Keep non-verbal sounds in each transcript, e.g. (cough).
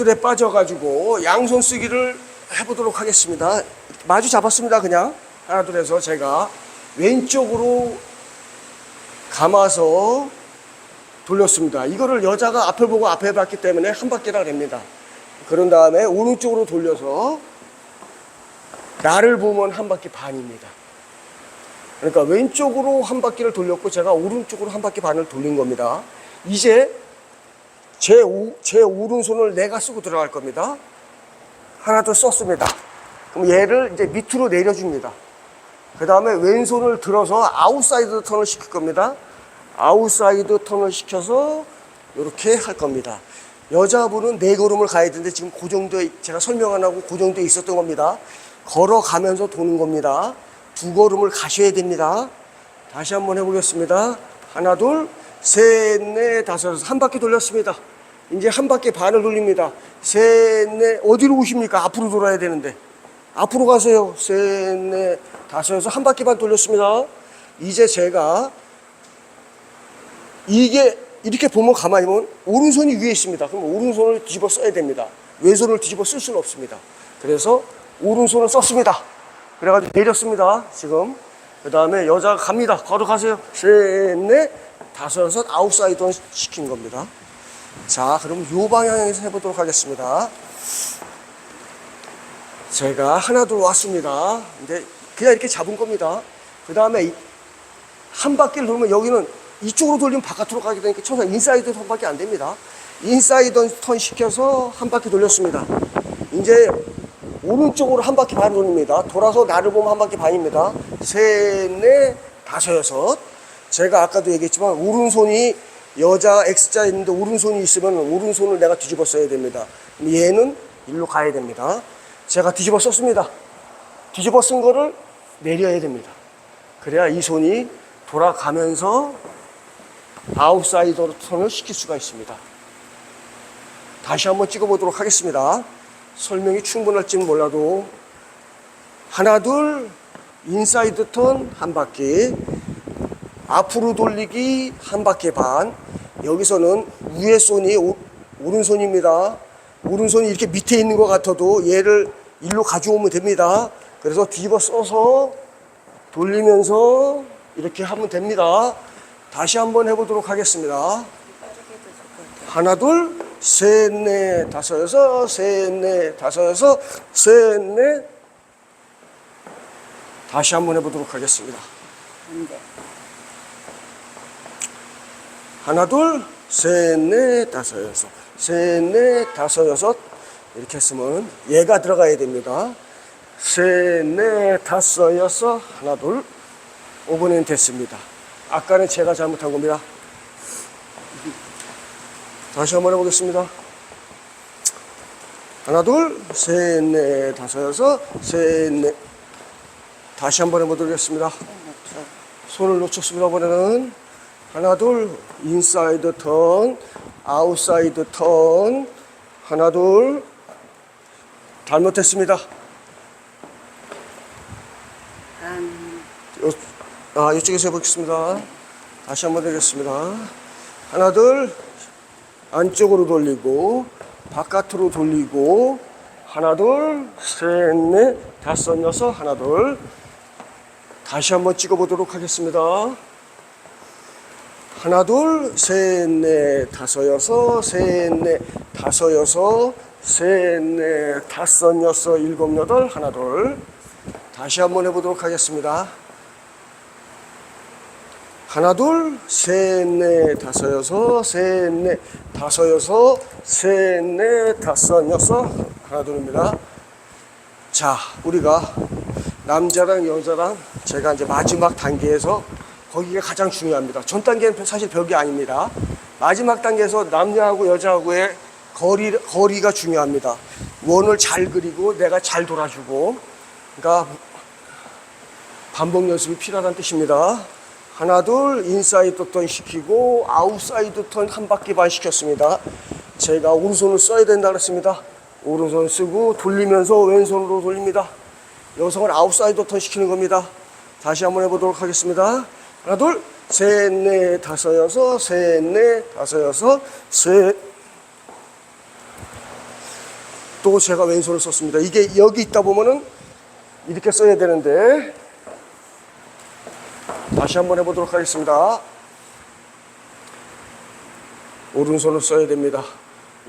줄에 빠져가지고 양손 쓰기를 해보도록 하겠습니다. 마주 잡았습니다. 그냥 하나 둘 해서 제가 왼쪽으로 감아서 돌렸습니다. 이거를 여자가 앞을 보고 앞에 봤기 때문에 한 바퀴라 됩니다. 그런 다음에 오른쪽으로 돌려서 나를 보면 한 바퀴 반입니다. 그러니까 왼쪽으로 한 바퀴를 돌렸고 제가 오른쪽으로 한 바퀴 반을 돌린 겁니다. 이제 제, 오, 제 오른손을 내가 쓰고 들어갈 겁니다. 하나 더 썼습니다. 그럼 얘를 이제 밑으로 내려줍니다. 그 다음에 왼손을 들어서 아웃사이드 턴을 시킬 겁니다. 아웃사이드 턴을 시켜서 이렇게 할 겁니다. 여자분은 네 걸음을 가야 되는데 지금 그 정도에 제가 설명 안 하고 그 정도에 있었던 겁니다. 걸어가면서 도는 겁니다. 두 걸음을 가셔야 됩니다. 다시 한번 해보겠습니다. 하나, 둘, 셋, 넷, 다섯. 한 바퀴 돌렸습니다. 이제 한 바퀴 반을 돌립니다. 셋, 넷, 어디로 오십니까? 앞으로 돌아야 되는데. 앞으로 가세요. 셋, 넷, 다섯, 여섯. 한 바퀴 반 돌렸습니다. 이제 제가 이게 이렇게 보면 가만히 보면 오른손이 위에 있습니다. 그럼 오른손을 뒤집어 써야 됩니다. 왼손을 뒤집어 쓸 수는 없습니다. 그래서 오른손을 썼습니다. 그래가지고 내렸습니다. 지금. 그 다음에 여자가 갑니다. 걸어가세요. 셋, 넷, 다섯, 여섯, 아홉 사이드 시킨 겁니다. 자, 그럼 요 방향에서 해보도록 하겠습니다. 제가 하나 둘 왔습니다. 근데 그냥 이렇게 잡은 겁니다. 그 다음에 한 바퀴를 돌면 여기는 이쪽으로 돌리면 바깥으로 가게 되니까 처음에 인사이드 턴밖에 안 됩니다. 인사이드 턴 시켜서 한 바퀴 돌렸습니다. 이제 오른쪽으로 한 바퀴 반 돌립니다. 돌아서 나를 보면 한 바퀴 반입니다. 셋, 넷, 다섯, 여섯. 제가 아까도 얘기했지만 오른손이 여자 X자 있는데 오른손이 있으면 오른손을 내가 뒤집어 써야 됩니다. 얘는 일로 가야 됩니다. 제가 뒤집어 썼습니다. 뒤집어 쓴 거를 내려야 됩니다. 그래야 이 손이 돌아가면서 아웃사이더로 턴을 시킬 수가 있습니다. 다시 한번 찍어보도록 하겠습니다. 설명이 충분할지는 몰라도 하나 둘 인사이드 턴 한 바퀴 앞으로 돌리기 한 바퀴 반 여기서는 위에 손이 오, 오른손입니다. 오른손이 이렇게 밑에 있는 것 같아도 얘를 일로 가져오면 됩니다. 그래서 뒤집어 써서 돌리면서 이렇게 하면 됩니다. 다시 한번 해보도록 하겠습니다. 하나, 둘, 셋, 넷, 다섯, 여섯, 셋, 넷, 다섯, 여섯, 셋, 넷. 다시 한번 해보도록 하겠습니다. 하나, 둘, 셋, 넷, 다섯, 여섯, 셋, 넷, 다섯, 여섯. 이렇게 했으면 얘가 들어가야 됩니다. 셋, 넷, 다섯, 여섯, 하나, 둘. 5분은 됐습니다. 아까는 제가 잘못한 겁니다. 다시 한번 해보겠습니다. 하나, 둘, 셋, 넷, 다섯, 여섯, 셋, 넷. 다시 한번 해보도록 하겠습니다. 손을 놓쳤습니다. 이번에는 하나, 둘, 인사이드 턴, 아웃사이드 턴, 하나, 둘. 잘못했습니다. 요, 아, 이쪽에서 해보겠습니다. 다시 한번 해보겠습니다. 하나, 둘, 안쪽으로 돌리고, 바깥으로 돌리고, 하나, 둘, 셋, 넷, 다섯, 여섯, 하나, 둘. 다시 한번 찍어보도록 하겠습니다. 하나, 둘, 셋, 넷, 다섯, 여섯, 셋, 넷, 다섯, 여섯, 셋, 넷, 다섯, 여섯, 일곱, 여덟, 하나, 둘. 다시 한번 해보도록 하겠습니다. 하나 둘셋넷 다섯 여섯 셋넷 다섯 여섯 셋넷 다섯 여섯 하나 둘입니다. 자 우리가 남자랑 여자랑 제가 이제 마지막 단계에서 거기가 가장 중요합니다. 전 단계는 사실 별게 아닙니다. 마지막 단계에서 남자하고 여자하고의 거리 거리가 중요합니다. 원을 잘 그리고 내가 잘 돌아주고 그러니까 반복 연습이 필요하다는 뜻입니다. 하나 둘 인사이드 턴 시키고 아웃사이드 턴 한 바퀴 반 시켰습니다. 제가 오른손을 써야 된다 그랬습니다. 오른손 쓰고 돌리면서 왼손으로 돌립니다. 여성은 아웃사이드 턴 시키는 겁니다. 다시 한번 해보도록 하겠습니다. 하나 둘 셋, 넷, 다섯, 여섯, 셋, 넷, 다섯, 여섯, 셋. 또 제가 왼손을 썼습니다. 이게 여기 있다 보면은 이렇게 써야 되는데 다시 한번 해보도록 하겠습니다. 오른손을 써야 됩니다.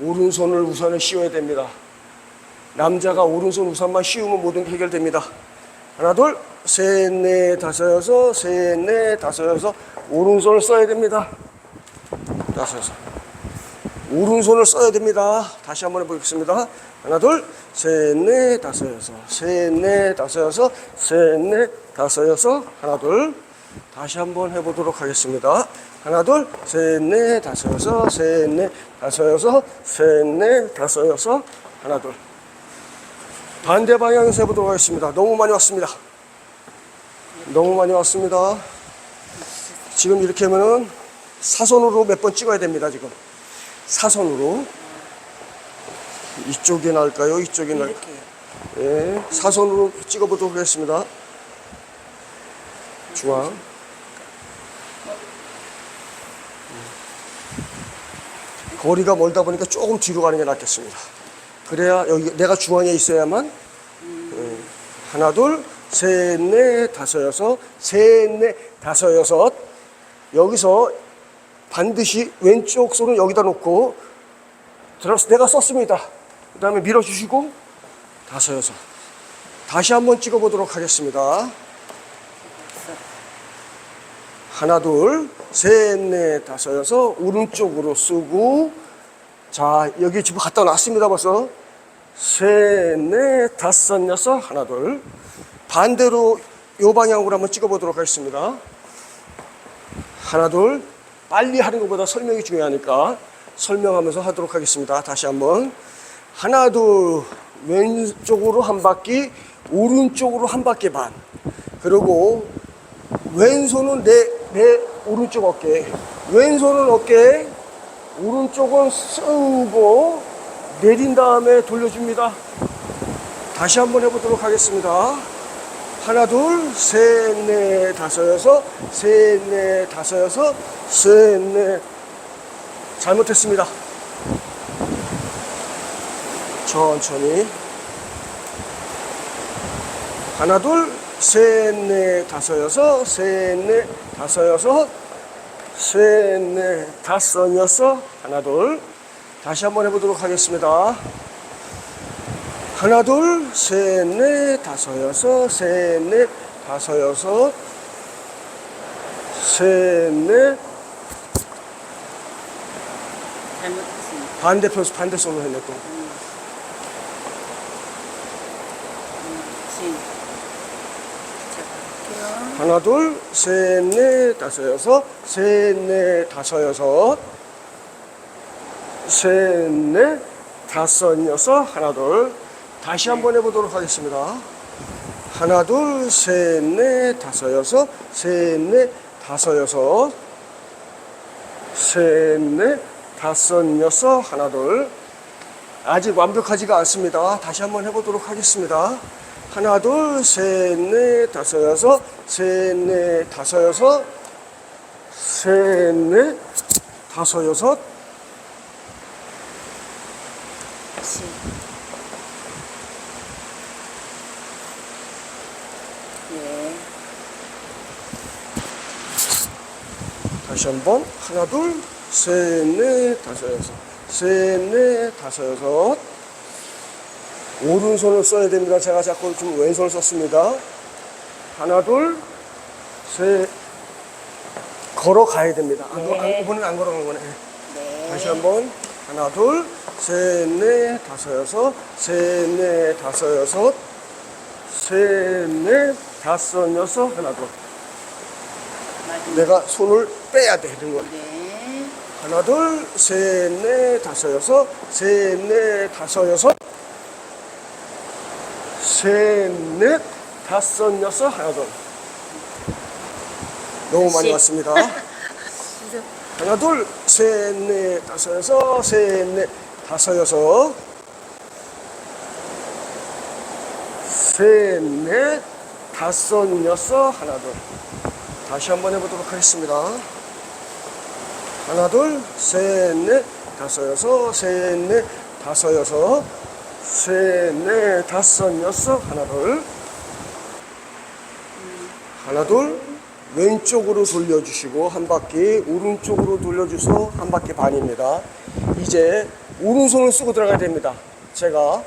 오른손을 우선은 씌워야 됩니다. 남자가 오른손 우산만 씌우면 모든 게 해결됩니다. 하나, 둘, 셋, 넷, 다섯, 여섯, 셋, 넷, 다섯, 여섯. 오른손을 써야 됩니다. 다섯, 여섯. 오른손을 써야 됩니다. 다시 한번 해보겠습니다. 하나, 둘, 셋, 넷, 다섯, 여섯. 셋, 넷, 다섯, 여섯. 셋, 넷, 다섯, 여섯. 하나, 둘. 다시 한번 해보도록 하겠습니다. 하나, 둘, 셋, 넷, 다섯, 여섯. 셋, 넷, 다섯, 여섯. 셋, 넷, 다섯, 여섯. 하나, 둘. 반대 방향에서 해보도록 하겠습니다. 너무 많이 왔습니다. 너무 많이 왔습니다. 지금 이렇게 하면은 사선으로 몇 번 찍어야 됩니다. 지금 사선으로 이쪽에 날까요? 이쪽에 날까요? 예, 사선으로 찍어보도록 하겠습니다. 중앙. 거리가 멀다 보니까 조금 뒤로 가는 게 낫겠습니다. 그래야 여기 내가 중앙에 있어야만 예, 하나 둘 셋 넷 다섯 여섯 셋 넷 다섯 여섯. 여기서 반드시 왼쪽 손을 여기다 놓고 들어서 내가 썼습니다. 그 다음에 밀어주시고 다섯 여섯. 다시 한번 찍어보도록 하겠습니다. 하나 둘 셋 넷 다섯 여섯. 오른쪽으로 쓰고. 자 여기 지금 갖다 놨습니다 벌써. 셋 넷 다섯 여섯. 하나 둘 반대로 요 방향으로 한번 찍어보도록 하겠습니다. 하나 둘 빨리 하는 것보다 설명이 중요하니까 설명하면서 하도록 하겠습니다. 다시 한번 하나 둘 왼쪽으로 한 바퀴 오른쪽으로 한 바퀴 반 그리고 왼손은 내, 내 오른쪽 어깨 왼손은 어깨 오른쪽은 쓰고 내린 다음에 돌려줍니다. 다시 한번 해보도록 하겠습니다. 하나, 둘, 셋, 넷, 다섯, 여섯, 셋, 넷, 다섯, 여섯, 셋, 넷. 잘못했습니다. 천천히. 하나, 둘, 셋, 넷, 다섯, 여섯, 셋, 넷, 다섯, 여섯, 셋, 넷, 다섯, 여섯. 하나, 둘. 다시 한번 해보도록 하겠습니다. 하나, 둘, 셋, 넷, 다섯, 여섯, 셋, 넷, 다섯, 여섯, 셋, 넷, 잘못했습니다. 반대편, 반대손으로 했네 또. 하나, 둘, 셋, 넷, 다섯, 여섯, 셋, 넷, 다섯, 여섯, 셋, 넷, 다섯, 여섯, 하나, 둘. 다시 한번 해보도록 하겠습니다. 하나, 둘, 셋, 넷, 다섯, 여섯, 셋, 넷, 다섯, 여섯, 셋, 넷, 다섯, 여섯, 하나, 둘. 아직 완벽하지가 않습니다. 다시 한번 해보도록 하겠습니다. 하나, 둘, 셋, 넷, 다섯, 여섯, 셋, 넷, 다섯, 여섯, 셋, 넷, 다섯, 여섯, 다시 한번 하나, 둘, 셋, 넷, 다섯, 여섯, 셋, 넷, 다섯, 여섯. 오른손을 써야 됩니다. 제가 자꾸 좀 왼손을 썼습니다. 하나, 둘, 셋. 걸어가야 됩니다. 안, 걸- 안, 네. 이번엔 안 걸어간 거네. 네. 다시 한번 하나 둘셋넷 다섯 여섯 셋넷 다섯 여섯 셋넷 다섯 여섯 하나 둘. 내가 손을 빼야 돼 이런 거 네. 하나 둘 셋 넷 다섯 여섯 셋 넷 다섯 여섯 셋 넷 다섯 여섯 하나 둘 너무 많이 시. 왔습니다. (laughs) 하나 둘 셋 넷 다섯 여섯 셋 넷 다섯 여섯 셋 넷 다섯 여섯 하나 둘 다시 한번 해보도록 하겠습니다. 하나 둘 셋 넷 다섯 여섯 셋 넷 다섯 여섯 셋, 넷, 다섯, 여섯, 하나, 둘. 하나, 둘. 왼쪽으로 돌려주시고 한 바퀴, 오른쪽으로 돌려줘서 한 바퀴 반입니다. 이제 오른손을 쓰고 들어가야 됩니다. 제가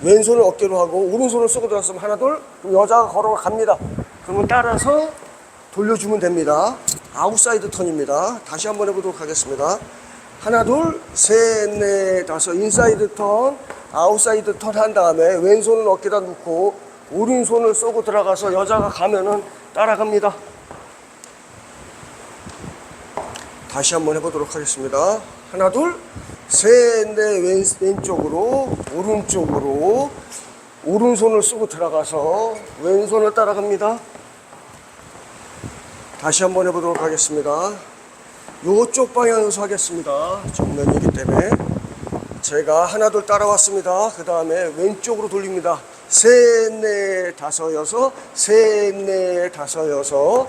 왼손을 어깨로 하고 오른손을 쓰고 들어갔으면 하나, 둘. 여자가 걸어갑니다. 그러면 따라서 돌려주면 됩니다. 아웃사이드 턴입니다. 다시 한번 해보도록 하겠습니다. 하나, 둘, 셋, 넷, 다섯. 인사이드 턴, 아웃사이드 턴 한 다음에 왼손은 어깨다 놓고 오른손을 쏘고 들어가서 여자가 가면은 따라갑니다. 다시 한번 해보도록 하겠습니다. 하나, 둘, 셋, 넷, 왼, 왼쪽으로, 오른쪽으로, 오른손을 쓰고 들어가서 왼손을 따라갑니다. 다시 한번 해보도록 하겠습니다. 요쪽 방향에서 하겠습니다. 정면이기 때문에. 제가 하나 둘 따라왔습니다. 그 다음에 왼쪽으로 돌립니다. 셋, 넷, 다섯, 여섯, 셋, 넷, 다섯, 여섯,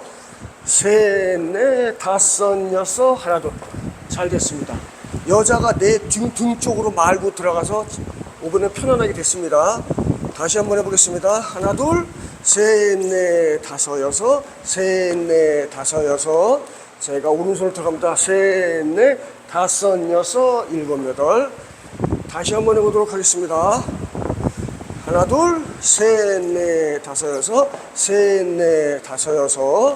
셋, 넷, 다섯, 여섯, 하나, 둘. 잘 됐습니다. 여자가 내 등, 등 쪽으로 말고 들어가서 이번에 편안하게 됐습니다. 다시 한번 해보겠습니다. 하나, 둘, 셋, 넷, 다섯, 여섯, 셋, 넷, 다섯, 여섯. 제가 오른손을 들어갑니다. 셋, 넷, 다섯, 여섯, 일곱, 여덟. 다시 한번 해보도록 하겠습니다. 하나, 둘, 셋, 넷, 다섯, 여섯, 셋, 넷, 다섯, 여섯,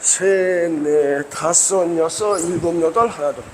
셋, 넷, 다섯, 여섯, 일곱, 여덟, 하나, 둘.